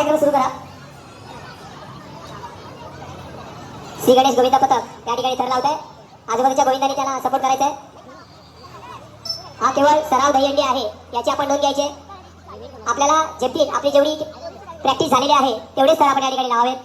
कार्यक्रम सुरू करा. श्री गणेश गोविंदा पथक त्या ठिकाणी थर लावत आहे आजूबाजूच्या गोविंदाने त्याला सपोर्ट करायचा आहे हा केवळ सराव दहीहंडी आहे याची आपण नोंद घ्यायची. आपल्याला जमतील आपली जेवढी प्रॅक्टिस झालेली आहे तेवढेच सर आपण या ठिकाणी लावावेत.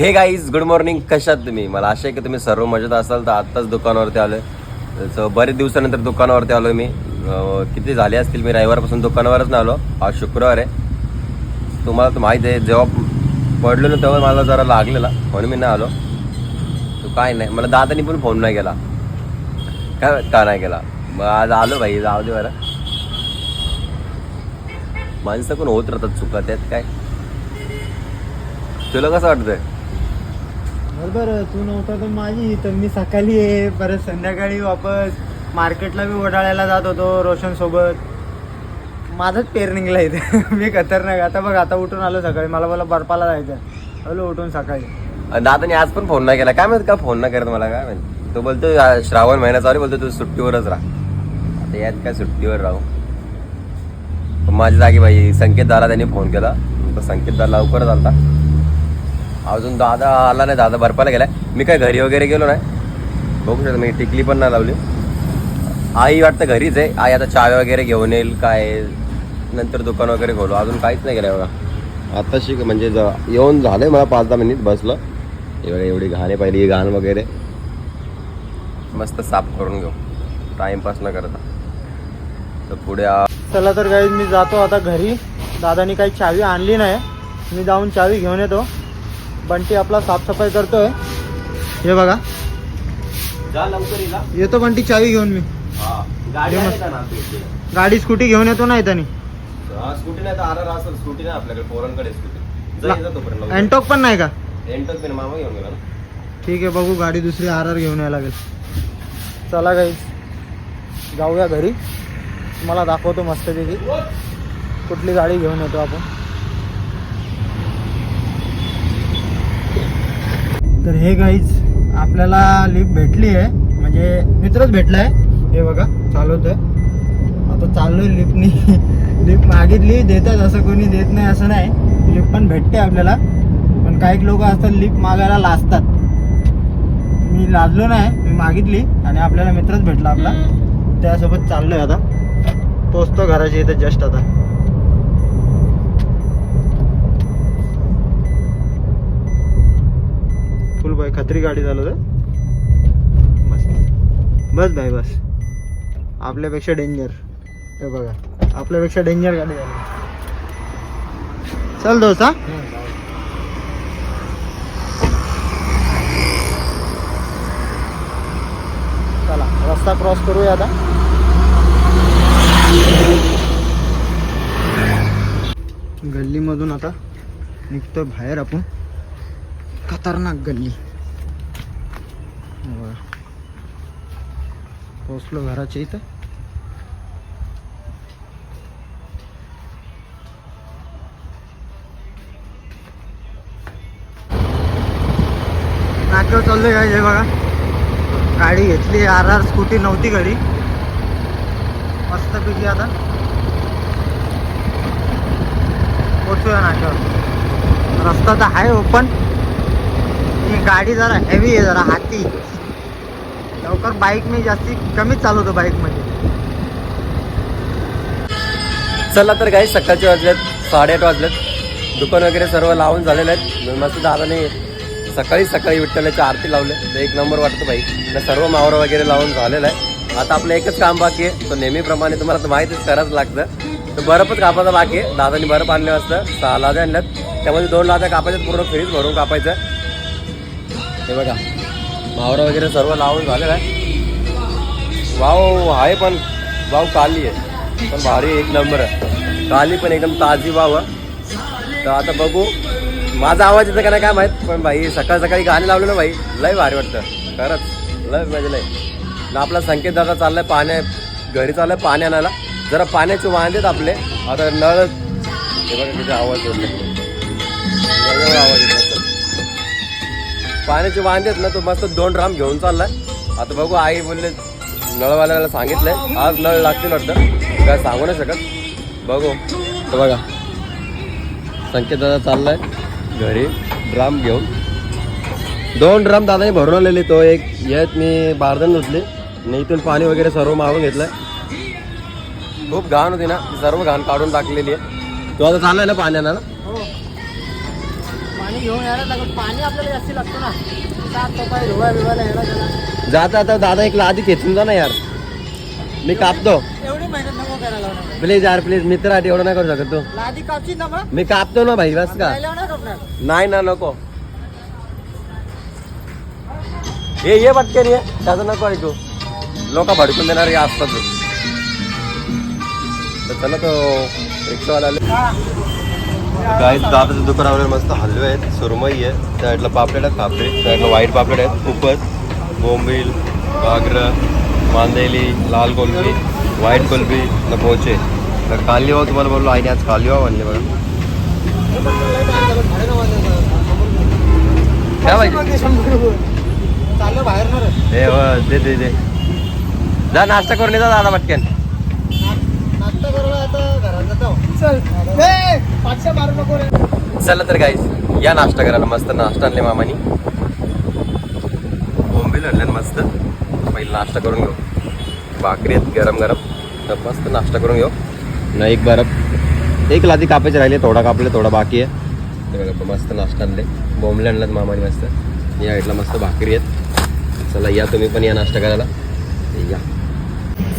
हे गाईज गुड मॉर्निंग कशात तुम्ही? मला आशा आहे की तुम्ही सर्व मजेत असाल. तर आत्ताच दुकानावरती आलो सो बरेच दिवसानंतर दुकानावरती आलो मी. किती झाले असतील मी रविवारपासून दुकानावरच नाही आलो. आज शुक्रवार आहे. तुम्हाला तर माहिती आहे जेव्हा पडलो ना तेव्हा मला जरा लागलेला. म्हणून मी नाही आलो. तो काय नाही. मला दादानी पण फोन नाही केला. काय का नाही केला? मग आज आलो भाई जाऊ दे बरं. माणसं पण होत राहतात चुका त्यात काय? तुला कसं वाटतंय? बरोबर तू नव्हता तर माझी. तर मी सकाळी आहे परत संध्याकाळी वापस. मार्केटला बी ओढाळायला जात होतो रोशन सोबत. माझंच पेर निघला इथे. मी खतरनाक. आता बघ आता उठून आलो सकाळी. मला बोला बर्फाला जायचं आलो उठून सकाळी. दादाने आज पण फोन नाही केला. काय माहीत का फोन नाही करत मला? काय माहीत? तो बोलतो "आ, श्रावण महिना चालू आहे, बोलतो तू सुट्टीवरच राहा. आता यात काय सुट्टीवर राहू? पण माझ्या जागी भाई संकेत दादा त्यांनी फोन केला. तर संकेत दादा लवकरच आलता. अजून दादा आला नाही दादा बर्फाला गेलाय. मी काय घरी वगैरे गेलो नाही. बघू शकतो मी टिकली पण नाही लावली. आई वाटतं घरीच आहे. आई आता चाय वगैरे घेऊन येईल काय नंतर दुकान वगैरे खोलू. अजून काहीच नाही केलं बघा. आता शिक म्हणजे ज- येऊन झालंय मला पाच दहा मिनिट बसलं. एवढे एवढी घाणे पाहिली घाण वगैरे. मस्त साफ करून घेऊ. टाइमपास न करता. तर पुढे चला तर काही मी जातो आता घरी. दादानी काही चावी आणली नाही. मी जाऊन चावी घेऊन येतो. बंटी आपला साफसफाई करतोय हे बघा जा लवकर. येतो बंटी चावी घेऊन मी हा. गाडी आहे. का ना? गाडी स्कूटी घेऊन येतो ना इथं हा, स्कूटी नाही तर आर आर असेल स्कूटी नाही आपल्याकडे पोरांकडे स्कूटी ला- जा येतो तोपर्यंत लवकर. अँटॉक पण नाही का एंटर पेन मामा घेऊन गेला ना ठीक आहे बघू गाडी दुसरी आर आर घेऊन यायला लागेल चला काही जाऊया घरी मला दाखवतो मस्तपैकी कुठली गाडी घेऊन येतो आपण तर हे गाईज आपल्याला लिफ्ट भेटली आहे. म्हणजे मित्रच भेटलाय. हे बघा चालवतोय. आता चाललोय लिफ्टनी लिफ्ट मागितली देतात असं कोणी देत नाही असं नाही. लिफ्ट पण भेटते आपल्याला. पण काही लोक असतात लिफ्ट मागायला लाजतात. मी लाजलो नाही मी मागितली आणि आपल्याला मित्रच भेटला आपला. त्यासोबत चाललोय आता. पोचतो घराच्या इथे जस्ट आता. बाय खत्री गाडी चालवतो बस. बस बाय बस. आपल्यापेक्षा डेंजर हे बघा. आपल्यापेक्षा डेंजर गाडी झाली. चल दोस्त हा. चला रस्ता क्रॉस करूया आता. गल्लीमधून आता निघतो बाहेर आपण. खतरनाक गल्ली हे बघा. पोचलो घराच्या इथं. नाटक चाललंय काय हे बघा. गाडी घेतली आर आर स्कूटी नव्हती घरी. मस्तपैकी आता. पोचूया नाटक रस्ता तर आहे ओपन ही गाडी जरा हेवी आहे जरा हाती. लवकर बाईक मी जास्ती कमीच चालवतो बाईकमध्ये. चला तर काही सकाळचे वाजलेत साडेआठ वाजलेत. दुकान वगैरे सर्व लावून झालेले आहेत. मस्त दादाने सकाळी सकाळी विठ्ठलाची आरती लावले. तर एक नंबर वाटतो बाई तर सर्व मावरं वगैरे लावून झालेलं आहे. आता आपलं एकच काम बाकी आहे. तो नेहमीप्रमाणे तुम्हाला तर माहितीच करावंच लागतं. तर बर्फच कापायचं बाकी आहे. दादाने बर्फ आणले असतं. सहा लाद्या आणल्यात. त्यामध्ये दोन लाद्या कापायच्यात. पूर्ण फ्रीज भरून कापायचं. हे बघा. मावरा वगैरे सर्व लावून झालेलं आहे. वाव आहे पण. वाव काली आहे. पण भारी एक नंबर आहे. काली पण एकदम ताजी वाव आहे. तर आता बघू. माझा आवाज येतं का नाही काय माहीत पण भाई सकाळ सकाळी गाणे लावलं ना भाई लय भारी वाटतं. खरंच लय म्हणजे लय. ना आपला संकेत दादा चाललाय पाण्या घरी चाललाय पाणी आणायला. जरा पाण्याचे वांदेत आपले. आता नळ हे बघा तिथे आवाज येतो आवाज येत असेल. पाण्याचे वांदेत ना तो मस्त दोन ड्राम घेऊन चाललाय. आता बघू आई बोलले नळवाल्याला सांगितलंय. आज नळ लागतील वाटतं. काय सांगू नाही शकत. बघू. तर बघा. संकेत दादा चाललाय. घरी. ड्राम घेऊन. दोन ड्राम दादाने भरून आलेले तो. एक यात मी बारदन धुतली. आणि इथून पाणी वगैरे सर्व मागून घेतलंय. खूप घाण होती ना. सर्व घाण काढून टाकलेली आहे. तो आता चाललाय ना पाण्यानं. ना पाणी घेऊन यायला लागत पाणी आपल्याला जास्ती लागतो ना. सात सफाई धुवा बिवायला यायला त्याला जाता आता दादा एक लादी खेचून जा ना यार. मी कापतो. एवढी मेहनत नको करायला लावणार प्लीज यार प्लीज मित्र एवढं नाही करू शकत तू. लादी कापची ना मग? मी कापतो ना भाई बस का? राहिल्यावर नाही कापणार नाही ना नको. हे ये पटकन ये. त्याचं नको ऐकू. लोक भडकून देणारे असतात तर चला तो रिक्षावाला आले. काही दादाच्या दुकानावर मस्त हलवे आहेत. सुरमई आहे. त्या साईडला पापलेट आहेत. पापडी त्या साईडला व्हाईट पापलेट आहेत. खूपच. बोंबील घागरं मांदेली लाल कोलबी व्हाईट कोलबी न पोचे. तर कालीवाव तुम्हाला बोललो आईने आज कालीवाव आणले बघा काय पाहिजे हो, दे दे दे. जा नाश्ता करून ये जा दादा पटकन. चल. चला तर गाईस या नाश्ता करायला. मस्त नाश्ता आणले मामानी. बोंबील आणले मस्त. पहिले नाश्ता करून घेऊ. भाकरी आहेत गरम गरम. तर मस्त नाश्ता करून घेऊ. न एक बरं. एक लादी कापायचे राहिले थोडा कापले थोडा बाकी आहे. तर मस्त नाश्ता आणले. बोंबले आणलं मामानी मस्त. या आईटला मस्त भाकरी आहेत. चला या तुम्ही पण या नाश्ता करायला. या.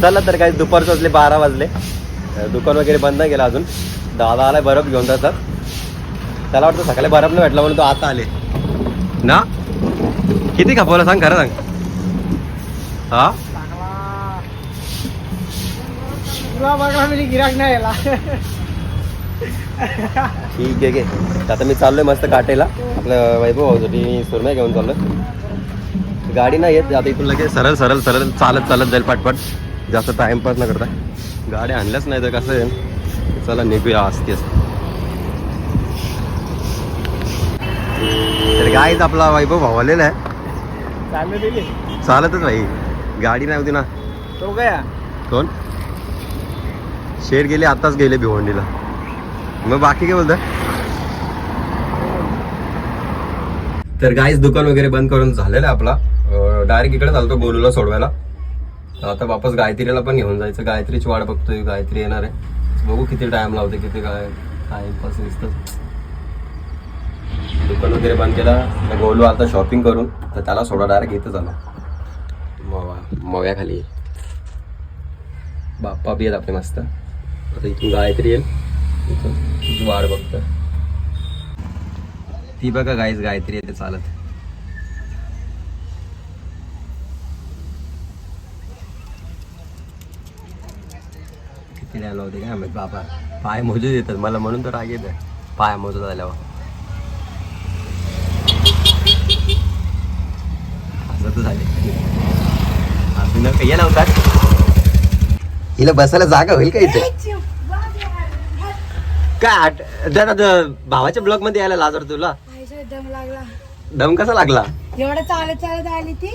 चला तर काही दुपारचे वाजले बारा वाजले. दुकान वगैरे बंद नाही केलं अजून. दादा आलाय बरफ घेऊन जातात. त्याला वाटतं सकाळी बरफ नाही भेटला म्हणून तो आता आले. ना? किती खपवलं सांग खरं सांग. हा? गिराक नाही ठीक आहे घे. आता मी चाललोय मस्त काटेला. आपलं वैभव भाऊसाठी सुरमई घेऊन चाललोय. गाडी नाही येत आता इथून लगेच सरळ सरळ सरळ चालत चालत जाईल पटपट. जास्त टाइमपास न करता. गाड्या आणल्याच नाही तर कसं आहे? चला निघूया असतेच तर गाईच आपला वैभव भाऊ आलेला आहे चालतच भाई. गाडी नाही होती ना. तो गया कोण? शेर गेले आताच गेले भिवंडीला. मग बाकी काय बोलत तर गाईच दुकान वगैरे बंद करून झालेलं आहे आपला. डायरेक्ट इकडे चालतो बोलूला सोडवायला. आता वापस गायत्रीला पण घेऊन जायचं. गायत्रीची वाट बघतोय गायत्री येणार आहे. बघू किती टाइम लावते किती काय टाइमपास दिसतं. दुकान वगैरे बंद केला. तर गोलू आता शॉपिंग करून तर त्याला सोडा डायरेक्ट इथं आला मवा मव्याखाली बाप्पा बी आहेत आपले मस्त. आता इथून गायत्री येईल. इथून तिची वाट बघतं ती बघा गाईच गायत्री येते चालत. टाइम लावते काय माहीत बाबा. पाय मोजू देतात मला म्हणून तर राग येत पाय मोजत आल्यावर. असं तर झाले. अजून काही ये नव्हता हिला बसायला जागा होईल का इथे? काय आठ दादा भावाच्या ब्लॉगमध्ये यायला लाजर तुला. दम लागला. दम कसा लागला? एवढं चालत चालत आली ती.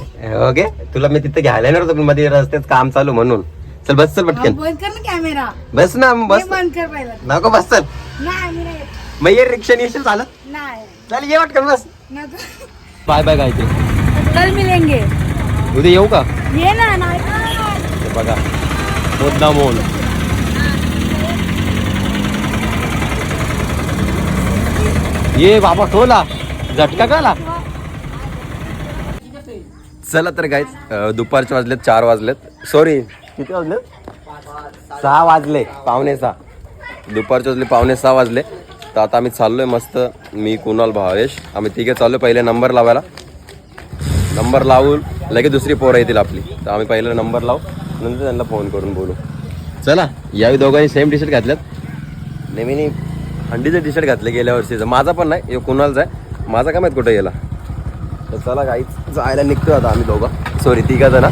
ओके. तुला मी तिथे घ्यायला येणार होतो पण मध्ये रस्त्यात काम चालू म्हणून. चल बस चल पटकन। बंद कर ना कॅमेरा। बस ना मग बस। बंद कर पहिला। नको बस चल। नाही मी नाही येत. मग ये रिक्षा येशील चालत नाही चल ये पटकन बस। नको बाय बाय गायत्री कल मिलेंगे। उद्या येऊ का ये ना नाही हे बघा। मुद्दा मोल। ये बाबा ठोला झटका काला चला तर गाईच दुपारचे वाजलेत चार वाजलेत. सॉरी किती वाजलेत सहा वाजले पावणे सहा. दुपारचे वाजले पावणे सहा वाजले. तर आता आम्ही चाललोय मस्त मी कुणाल भावेश. आम्ही तिघे चाललोय पहिले नंबर लावायला. नंबर लावून लगेच दुसरी पोरं येतील आपली. तर आम्ही पहिला नंबर लावू नंतर त्यांना फोन करून बोलू. चला यावेळी दोघांनी सेम टी शर्ट घातल्यात. नेहमी हंडीचं टी शर्ट घातलं गेल्या वर्षीचं माझा पण नाही हे कुणालचा आहे. माझा काय माहीत कुठं गेला? तर चला काहीच जायला निघतो आता आम्ही दोघं. सॉरी तिघा जण.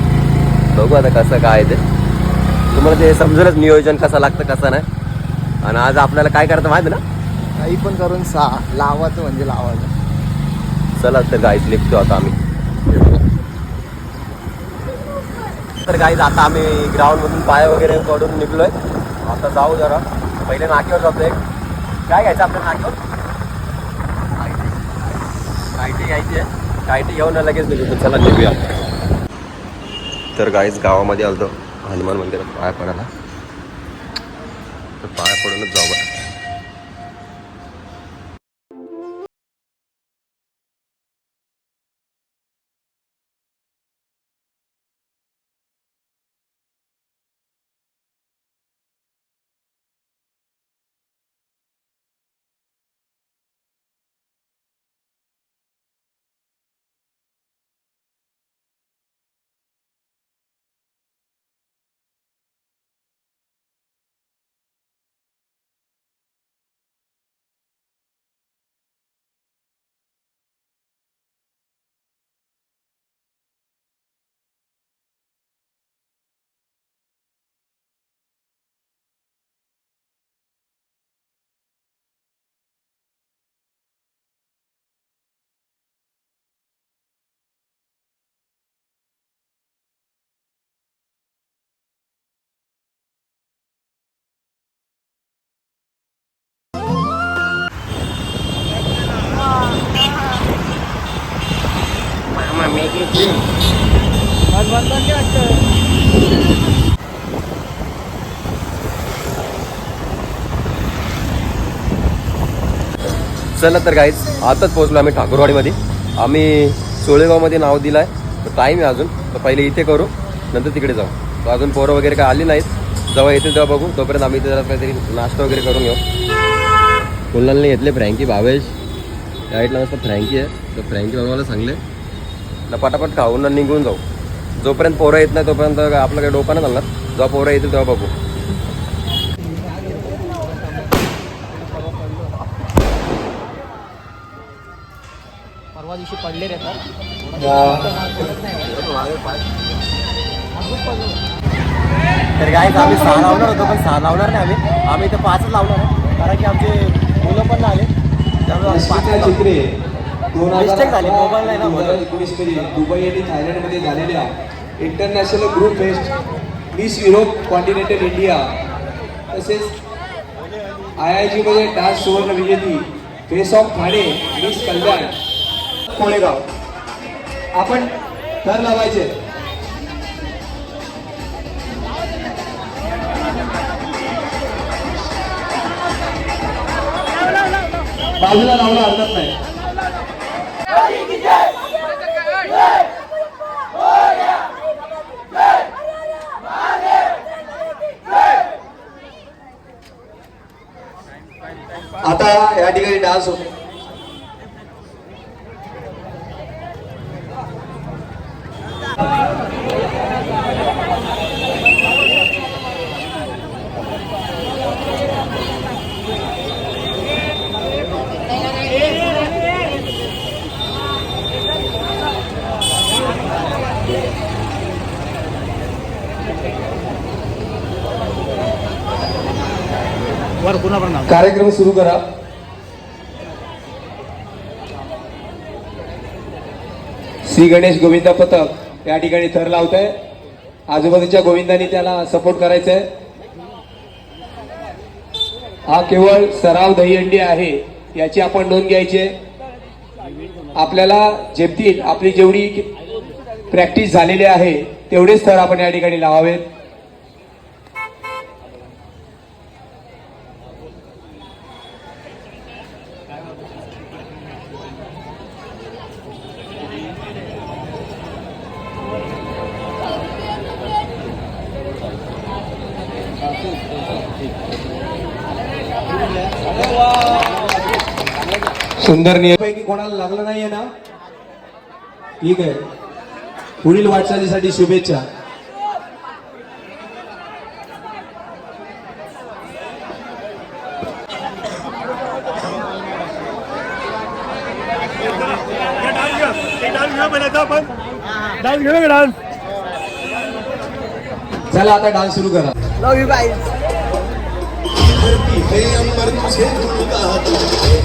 बघू आता कसं काय आहे ते. तुम्हाला ते समजेलच नियोजन कसं लागतं कसं नाही. आणि आज आपल्याला काय करायचं माहिती ना? काही पण करून सा लावायचं म्हणजे लावायचं. चला तर गाईज निघतो आता आम्ही. तर गाईज आता आम्ही ग्राउंड मधून पाय वगैरे पडून निघलोय. आता जाऊ जरा. पहिले नाक्यावर जातो एक. काय घ्यायचं आपल्या नाक्यावर? कायटी घ्यायची आहे. कायटी घेऊन लगेच निघतो चला निघूया. तर गाईज गावामध्ये आलतो. हनुमान मंदिरात पाया पडायला. तर पाया पडूनच जाऊ चला तर काहीच आताच पोहोचलो आम्ही ठाकूरवाडीमध्ये. आम्ही सोळेगावमध्ये नाव दिलं आहे तर टाईम आहे अजून. तर पहिले इथे करू नंतर तिकडे जाऊ. तर अजून पोरं वगैरे काय आली नाहीत. जेव्हा येतील तेव्हा बघू. तोपर्यंत आम्ही इथे जरा काहीतरी नाश्ता वगैरे करून घेऊ. कुणालने घेतले फ्रँकी भावेश. डाईटला मस्त फ्रँकी आहे. तर फ्रँकी बघायला सांगले ना पटापट खाऊन निघून जाऊ. जोपर्यंत पोरं येत नाही तोपर्यंत आपलं काही डोका नाही चालणार. जेव्हा पोरं येतील तेव्हा बघू. परवा दिवशी पडले रे तर. काय आम्ही सहा लावणार होतो पण सहा लावणार नाही आम्ही. आम्ही इथं पाचच लावणार आहे. कारण की आमचे मुलं पण नाही आले. त्यामुळे आम्ही पाच दोन Mistake झाली, mobile नाही ना हजार म्हणून. एकोणीसमध्ये दुबई आणि थायलंडमध्ये झालेल्या international group fest miss Europe continental India तसेच आय आय जी मध्ये डान्स सुवर्ण विजेती face of Thane miss Kalyan. Kolegaon. आपण घर लावायचे. बाजूला लावला हरकत नाही आता या ठिकाणी डान्स होतो वर पुन्हा पण नाव कार्यक्रम सुरू करा. श्री गणेश गोविंदा पथक या ठिकाणी थर लावत आहे आजूबाजूच्या गोविंदांनी त्याला सपोर्ट करायचा आहे हा केवळ सराव दहीहंडी आहे याची आपण नोंद घ्यायची आहे. आपल्याला जेपतील आपली जेवढी प्रॅक्टिस झालेली आहे तेवढेच थर आपण या ठिकाणी लावावेत. सुंदर नियम पैकी कोणाला लागलं नाहीये ना? ठीक आहे. पुढील वाटचालीसाठी शुभेच्छा. चला आता डान्स सुरू करा. तर काय जे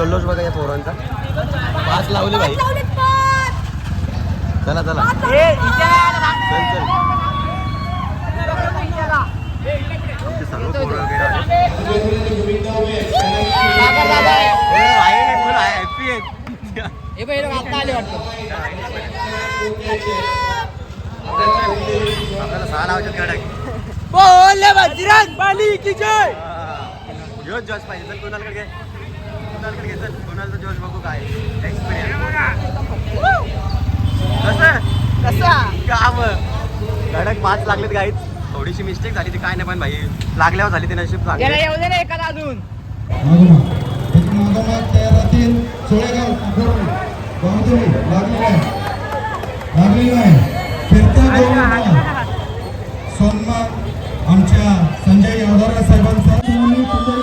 जल्लोष बघा या पोरांचा. पाच लावले भाई. चला चला. पाच लावलेत. चल चल. आमचे सर्व पोरं वगैरे. आले. जोश जोश पाहिजे. चल कोणाकडे घे? कोणाकडे घे? चल जोश बघू काय एक्सपिरियन्स कसं काम. कडक पाच लागलेत गाईत थोडीशी मिस्टेक झाली ती काय नाही पण भाई. लागल्यावर झाली ते नशीब चांगले. त्याच्या मागोमाग तयार राहतील सोळेगाव लागलेला आहे आमच्या संजय यादवरा साहेबांचा सन्माननीय संजय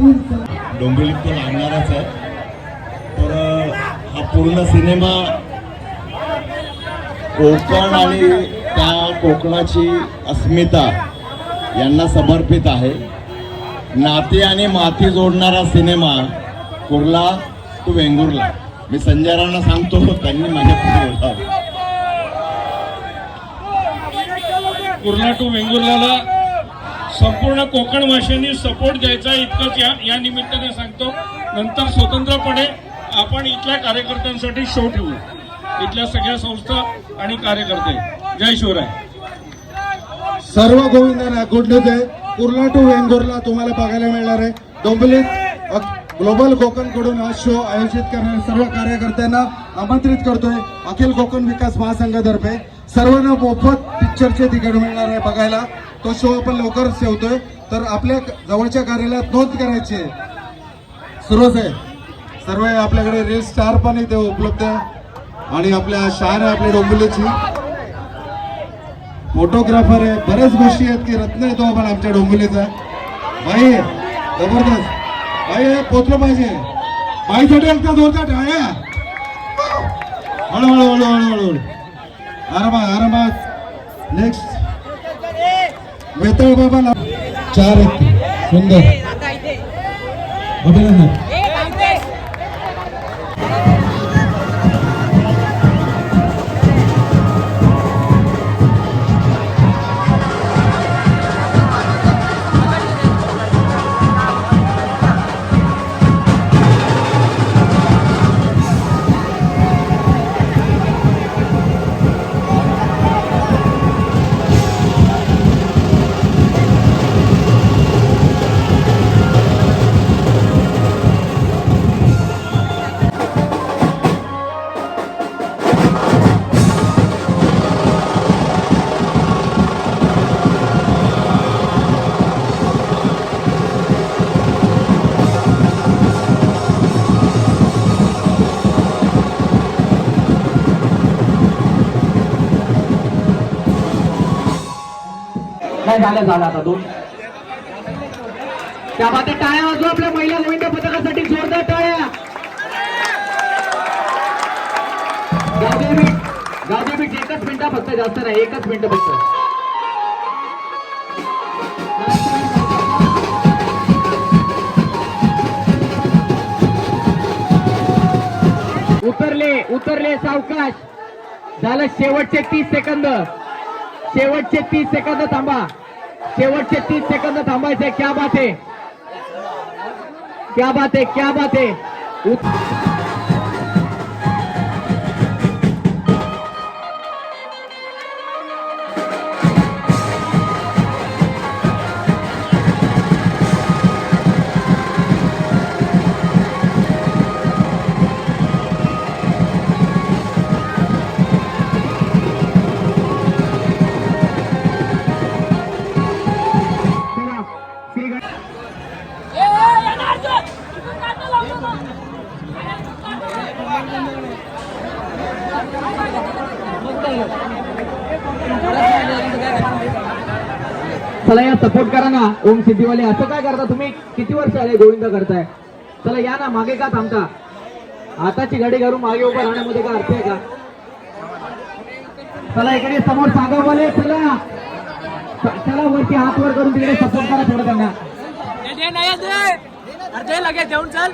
डोंबिवली- डोंबिवलीत तो लागणारच आहे. तर हा पूर्ण सिनेमा कोकण आणि त्या कोकणाची अस्मिता यांना समर्पित आहे. नाती आणि माती जोडणारा सिनेमा कुर्ला टू वेंगुर्ला. मी संजय रावना सांगतो त्यांनी माझ्या पुढे बोलावं कुर्ला टू वेंगुर्लाला संपूर्ण कोकण भाषेने सपोर्ट द्यायचा इतकंच या या निमित्ताने सांगतो. नंतर स्वतंत्रपणे आपण इथल्या कार्यकर्त्यांसाठी शो ठेवू. इथल्या सगळ्या संस्था आणि कार्यकर्ते. जय शिवराय. सर्व गोविंदांना गुड न्यूज आहे कुर्ला टू वेंगुर्ला तुम्हाला बघायला मिळणार आहे. डोंबिवलीत ग्लोबल कोकणकडून हा शो आयोजित करणाऱ्या सर्व कार्यकर्त्यांना आमंत्रित करतोय अखिल कोकण विकास महासंघातर्फे. सर्वांना मोफत पिक्चरचे तिकीट मिळणार आहे बघायला. तो शो आपण लवकरच ठेवतोय. तर आपल्या जवळच्या कार्यालयात नोंद करायची आहे. सुरज आहे. सर्व आपल्याकडे रेल स्टार पण इथे उपलब्ध आहे. आणि आपल्या शान आहे आपल्या डोंबिवलीची. फोटोग्राफर आहे. बऱ्याच गोष्टी आहेत की रत्न येतो आपण आमच्या डोंबिवलीचा. बाई जबरदस्त. हे पोचलं पाहिजे. बाईसाठी एकदा दोनदा टाळ्या हळूहळू हळू हळू हळू आरामात आरामात. नेक्स्ट वेतळ बाबाला. चार आहेत सुंदर. अभिनंदन नाही झालं झालं आता दोन. त्यामध्ये टाळ्या वाजू आपल्या महिला गोविंद पथकासाठी जोरदार टाळ्या. गावदेवी गावदेवी एकच मिनिटं फक्त जास्त नाही एकच मिनिटं फक्त. उतरले उतरले सावकाश. झालं शेवटचे तीस सेकंद. शेवटचे तीस सेकंद थांबा. शेवटचे तीस सेकंद थांबायचे. क्या बात आहे? क्या बात आहे? क्या बात आहे? चला या सपोर्ट करा ना. ओम सिद्धीवाले असं काय करता तुम्ही? किती वर्ष आले गोविंद करताय? चला या ना मागे का थांबता? आताची गाडी घालून मागे उभं राहण्यामध्ये काय अर्थ आहे का? चला इकडे समोर सांगा बोले चला. चला वरती हात वर करून तिकडे सपोर्ट करा थोडं त्यांना. लगेच बाजूला चल.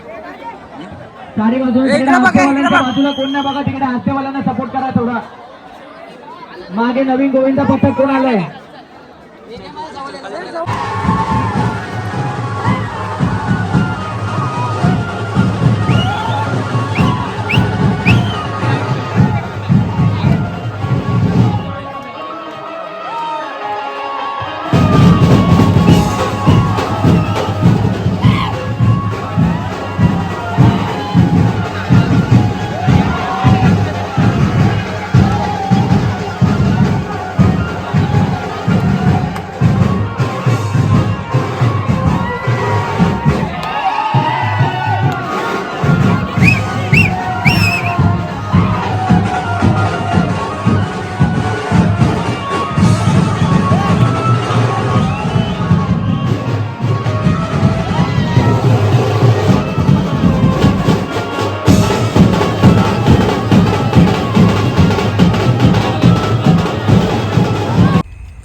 हास्यवाल्यांच्या बाजूला कोण नाही बघा. तिकडे हास्यवाल्यांना सपोर्ट करा थोडा. मागे नवीन गोविंद पथक कोण आलंय?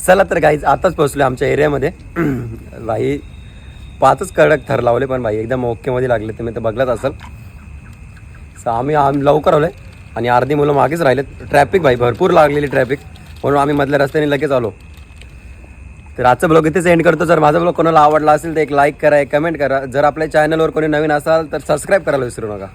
चला तर गाईज आताच पोहोचलो आमच्या एरियामध्ये. भाई पाचच कडक थर लावले पण भाई एकदम ओकेमध्ये लागले. तुम्ही तर बघलाच असाल. So आम्ही आम लवकर आलो आणि अर्धी मुलं मागेच राहिलेत. ट्रॅफिक भाई भरपूर लागलेली ट्रॅफिक म्हणून आम्ही मधल्या रस्त्याने लगेच आलो. तर आजचा ब्लॉग इथेच एंड करतो. जर माझा ब्लॉग कोणाला आवडला असेल तर एक लाईक करा एक कमेंट करा. जर आपल्या चॅनलवर कोणी नवीन असाल तर सबस्क्राईब करायला विसरू नका.